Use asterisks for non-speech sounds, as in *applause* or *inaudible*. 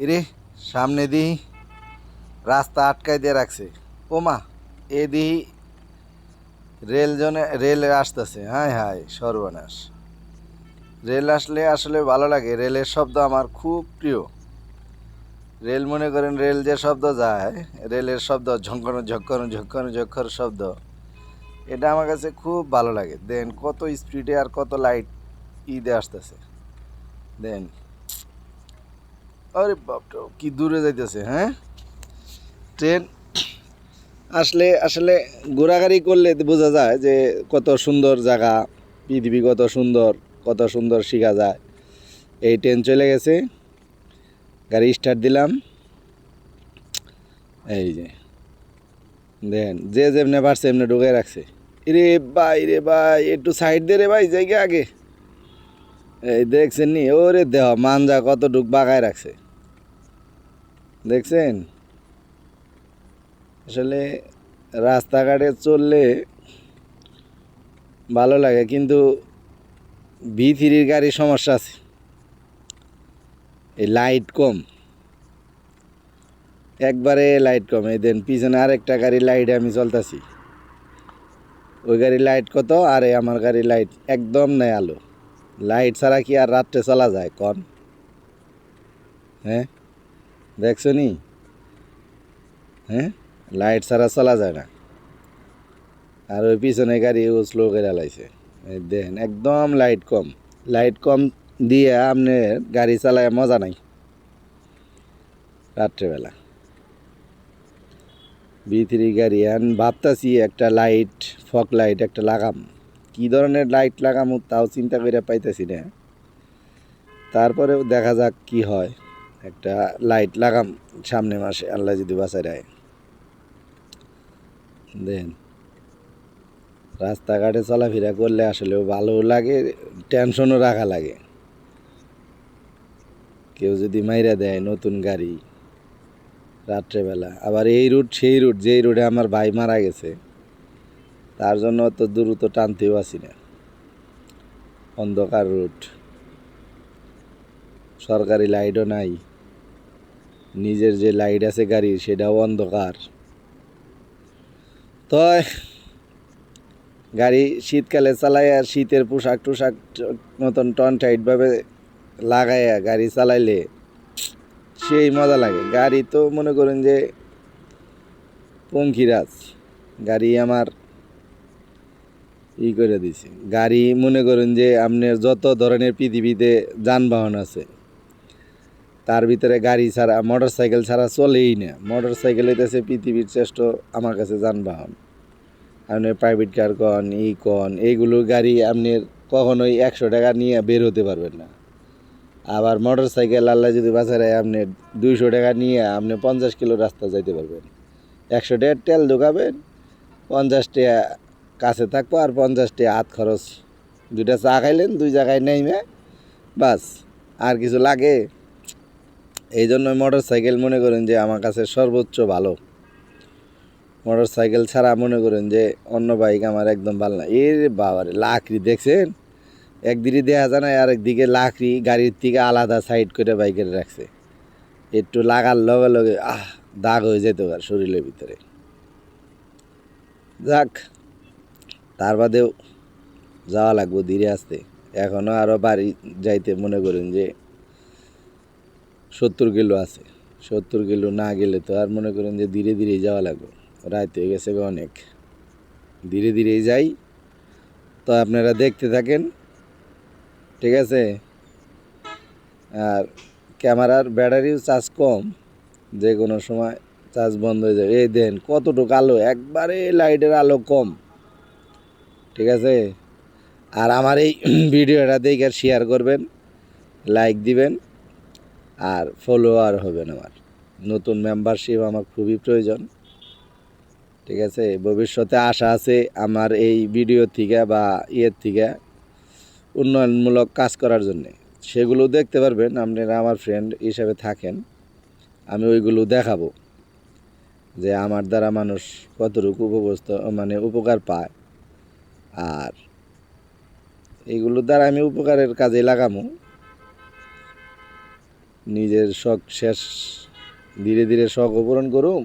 রে সামনে দিই রাস্তা আটকাই দিয়ে রাখছে। ওমা এ দিই রেল জনে, রেল আসতেছে। হায় হায়, সর্বনাশ। রেল আসলে আসলে ভালো লাগে। রেলের শব্দ আমার খুব প্রিয়। রেল মনে করেন, রেল যে শব্দ যায়, রেলের শব্দ ঝঙ্কর ঝক্কর ঝক্কর ঝক্কর শব্দ, এটা আমার কাছে খুব ভালো লাগে। দেন কত স্পিডে আর কত লাইট ঈদে আসতেছে। দেন আরে বাপটা কি দূরে যাইতেছে হ্যাঁ? ট্রেন আসলে আসলে ঘোরাঘুরি করলে বোঝা যায় যে কত সুন্দর জায়গা, পৃথিবী কত সুন্দর কত সুন্দর শেখা যায়। এই ট্রেন চলে গেছে, গাড়ি স্টার্ট দিলাম। এই যে, দেন, যে যেমনে পারছে, এমনি ঢুকে রাখছে। রে ভাই রে ভাই, একটু সাইড দে রে ভাই, জায়গা আগে। এই দেখছেন নি? ওরে দেহ মানজা কত ডুক বাগায় রাখছে। দেখছেন? আসলে রাস্তাঘাটে চললে ভালো লাগে, কিন্তু ভি থ্রির গাড়ির সমস্যা আছে। এই লাইট কম। একবারে লাইট কম। এই দেন, পিছনে আরেকটা গাড়ি লাইটে আমি চলতেছি। ওই গাড়ি লাইট কত? আর, আমার গাড়ি লাইট একদম নেই আলো। লাইট ছাড়া কি আর রাত্রে চলা যায়, কন? হ্যাঁ? দেখছ নি? হ্যাঁ? লাইট ছাড়া চলা যায় না। আর ওই পিছনে গাড়ি ও স্লো করে লাইছে। দেখেন, একদম লাইট কম। লাইট কম দিয়ে আপনি গাড়ি চালায় মজা নাই। রাত্রেবেলা। বি থ্রি গাড়ি, আন ভাবতাছি একটা লাইট, ফক লাইট একটা লাগাম। কি ধরনের লাইট লাগামো তাও চিন্তা করে পাইতেছি না। তারপরেও দেখা যাক কি হয়। একটা লাইট লাগাম সামনে মাসে আল্লাহ যদি বাঁচায় দেয়। দেন। রাস্তাঘাটে চলাফেরা করলে আসলেও ভালো লাগে টেনশনও রাখা লাগে। কেউ যদি মাইরা দেয় নতুন গাড়ি, রাত্রেবেলা। আবার এই রুট সেই রুট যেই রুটে আমার ভাই মারা গেছে। তার জন্য তো দ্রুত টানতেও আসি না। অন্ধকার রুট সরকারি লাইটও নাই। নিজের যে লাইট আছে গাড়ির, সেটাও অন্ধকার। তো গাড়ি শীতকালে চালাই আর শীতের পোশাক টুশাক মতন টন টাইটভাবে লাগাইয়া গাড়ি চালাইলে সেই মজা লাগে। গাড়ি তো মনে করেন যে পঙ্খিরাজ। গাড়ি আমার ই করে দিছে। গাড়ি মনে করেন যে আপনার যত ধরনের পৃথিবীতে যানবাহন আছে, তার ভিতরে গাড়ি ছাড়া মোটর সাইকেল ছাড়া চলেই না। মোটর সাইকেল হইতেছে পৃথিবীর শ্রেষ্ঠ আমার কাছে যানবাহন। আপনার প্রাইভেট কার কন, ই কন, এইগুলো গাড়ি আপনি কখনোই একশো টাকা নিয়ে বের হতে পারবেন না। আবার মোটর সাইকেল আল্লাহ যদি বাজারে আপনি দুইশো টাকা নিয়ে আপনি পঞ্চাশ কিলো রাস্তা যাইতে পারবেন। একশো টাকার তেল ঢোকাবেন, পঞ্চাশ টাকা কাছে থাকব আর পঞ্চাশটি হাত খরচ। দুইটা চা খাইলেন, দুই জায়গায় নেইমে, বাস। আর কিছু লাগে? এই জন্য মোটর সাইকেল মনে করেন যে আমার কাছে সর্বোচ্চ ভালো। মোটর সাইকেল ছাড়া মনে করেন যে অন্য বাইক আমার একদম ভালো না। এর বাবারে, লাকড়ি দেখছেন? একদিকে দেয়া যায় না আর একদিকে লাকড়ি গাড়ির থেকে আলাদা সাইড করে বাইকের রাখছে। একটু লাগার লগে লগে, আহ, দাগ হয়ে যেত আর শরীরের ভিতরে। যাক তার বাদেও যাওয়া লাগবো ধীরে আসতে। এখনও আরও বাড়ি যাইতে মনে করেন যে সত্তর কিলো আছে। সত্তর কিলো না গেলে তো আর মনে করেন যে ধীরে ধীরেই যাওয়া লাগবে। রাত হয়ে গেছে অনেক। ধীরে ধীরেই যাই। তো আপনারা দেখতে থাকেন, ঠিক আছে? আর ক্যামেরার ব্যাটারিও চার্জ কম। যে কোনো সময় চার্জ বন্ধ হয়ে যাবে এই দেন, কতটুকু আলো? একবারে লাইটের আলো কম। ঠিক আছে? আর আমার এই *clears throat* ভিডিওটা দেখে শেয়ার করবেন লাইক দিবেন, আর ফলোয়ার হবেন আমার। নতুন মেম্বারশিপ আমার খুবই প্রয়োজন। ঠিক আছে? ভবিষ্যতে আশা আছে আমার এই ভিডিও থেকে বা ইয়ের থেকে উন্নয়নমূলক কাজ করার জন্যে। সেগুলো দেখতে পারবেন, আপনারা আমার ফ্রেন্ড হিসাবে থাকেন। আমি ওইগুলো দেখাবো। যে আমার দ্বারা মানুষ কতটুকু উপবস্ত মানে উপকার পায়। আর এগুলো দ্বারা আমি উপকারের কাজে লাগামো। নিজের শখ শেষ, ধীরে ধীরে শখ অপূরণ করুম।